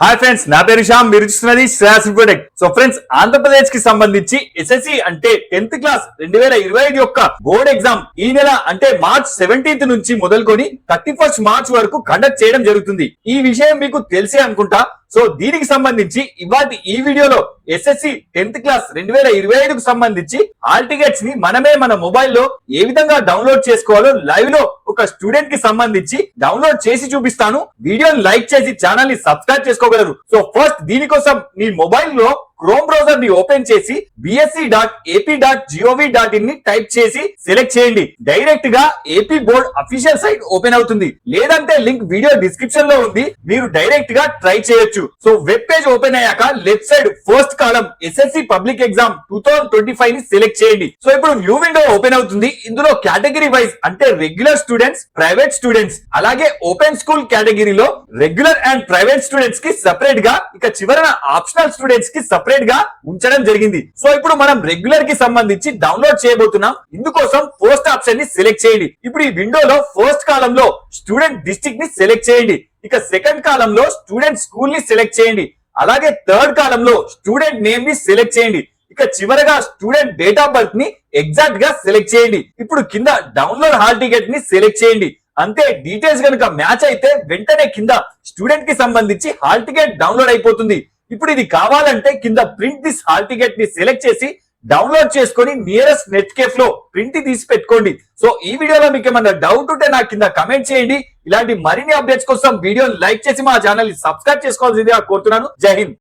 Hi friends నా పేరు శ్యామ్ మీరు చూస్తున్నది శ్రేయాస్ ప్రొడక్ట్ సో ఫ్రెండ్స్ ఆంధ్రప్రదేశ్కి సంబంధించి ఎస్ఎస్సి అంటే టెన్త్ క్లాస్ రెండు వేల ఇరవై ఐదు యొక్క బోర్డ్ ఎగ్జామ్ ఈ నెల అంటే మార్చ్ సెవెంటీన్త్ నుంచి మొదలుకొని థర్టీ ఫస్ట్ మార్చ్ వరకు కండక్ట్ చేయడం జరుగుతుంది. ఈ విషయం మీకు తెలిసే అనుకుంటా. సో దీనికి సంబంధించి ఇవాటి ఈ వీడియోలో ఎస్ఎస్సి టెన్త్ క్లాస్ రెండు వేల ఇరవై ఐదుకు సంబంధించి హాల్ టికెట్స్ని మనమే మన మొబైల్లో ఏ విధంగా డౌన్లోడ్ చేసుకోవాలో లైవ్లో ఒక స్టూడెంట్కి సంబంధించి డౌన్లోడ్ చేసి చూపిస్తాను. వీడియోని లైక్ చేసి ఛానల్ని సబ్స్క్రైబ్ చేసుకోగలరు. సో ఫస్ట్ దీనికోసం మీ మొబైల్లో క్రోమ్ బ్రౌజర్ని ఓపెన్ చేసి BSE dot AP dot gov dot ఇన్ని టైప్ చేసి సెలెక్ట్ చేయండి. డైరెక్ట్గా AP board official site open అవుతుంది. లేదంటే లింక్ వీడియో డిస్క్రిప్షన్లో ఉంది. మీరు డైరెక్ట్గా ట్రై చేయొచ్చు. సో వెబ్ పేజ్ ఓపెన్ అయ్యాక left side first column SSC public exam two thousand twenty ఫైవ్ని select చేయండి. సో ఇప్పుడు న్యూ విండో ఓపెన్ అవుతుంది. ఇందులో కేటగిరీ వైజ్ అంటే రెగ్యులర్ స్టూడెంట్స్ ప్రైవేట్ స్టూడెంట్స్ అలాగే ఓపెన్ స్కూల్ కేటగిరీలో రెగ్యులర్ అండ్ ప్రైవేట్ స్టూడెంట్స్కి సెపరేట్గా ఇక చివరన ఆప్షనల్ స్టూడెంట్స్కి సపరేట్ గా ఉంచడం జరిగింది. సో ఇప్పుడు మనం రెగ్యులర్కి సంబంధించి డౌన్లోడ్ చేయబోతున్నాం. ఇందుకోసం ఫస్ట్ ఆప్షన్ని సెలెక్ట్ చేయండి. ఇప్పుడు ఈ విండోలో ఫస్ట్ కాలం లో స్టూడెంట్ డిస్ట్రిక్ట్ని సెలెక్ట్ చేయండి. ఇక సెకండ్ కాలంలో స్టూడెంట్ స్కూల్ని సెలెక్ట్ చేయండి. అలాగే థర్డ్ కాలంలో స్టూడెంట్ నేమ్ని సెలెక్ట్ చేయండి. ఇక చివరగా స్టూడెంట్ డేట్ ఆఫ్ బర్త్ని ఎగ్జాక్ట్గా సెలెక్ట్ చేయండి. ఇప్పుడు కింద డౌన్లోడ్ హాల్ టికెట్ని సెలెక్ట్ చేయండి. అంతే డీటెయిల్స్ కనుక మ్యాచ్ అయితే వెంటనే కింద స్టూడెంట్కి సంబంధించి హాల్ టికెట్ డౌన్లోడ్ అయిపోతుంది. ఇప్పుడు ఇది కావాలంటే కింద ప్రింట్ దిస్ హాల్ టికెట్ని సెలెక్ట్ చేసి డౌన్లోడ్ చేసుకొని నియరెస్ట్ నెట్ కేఫ్లో ప్రింట్ తీసి పెట్టుకోండి. సో ఈ వీడియోలో మీకు ఏమైనా డౌట్ ఉంటే నాకు కింద కమెంట్ చేయండి. ఇలాంటి మరిన్ని అప్డేట్స్ కోసం వీడియోని లైక్ చేసి మా ఛానల్ని సబ్స్క్రైబ్ చేసుకోవాల్సిందిగా కోరుతున్నాను. జై హింద్.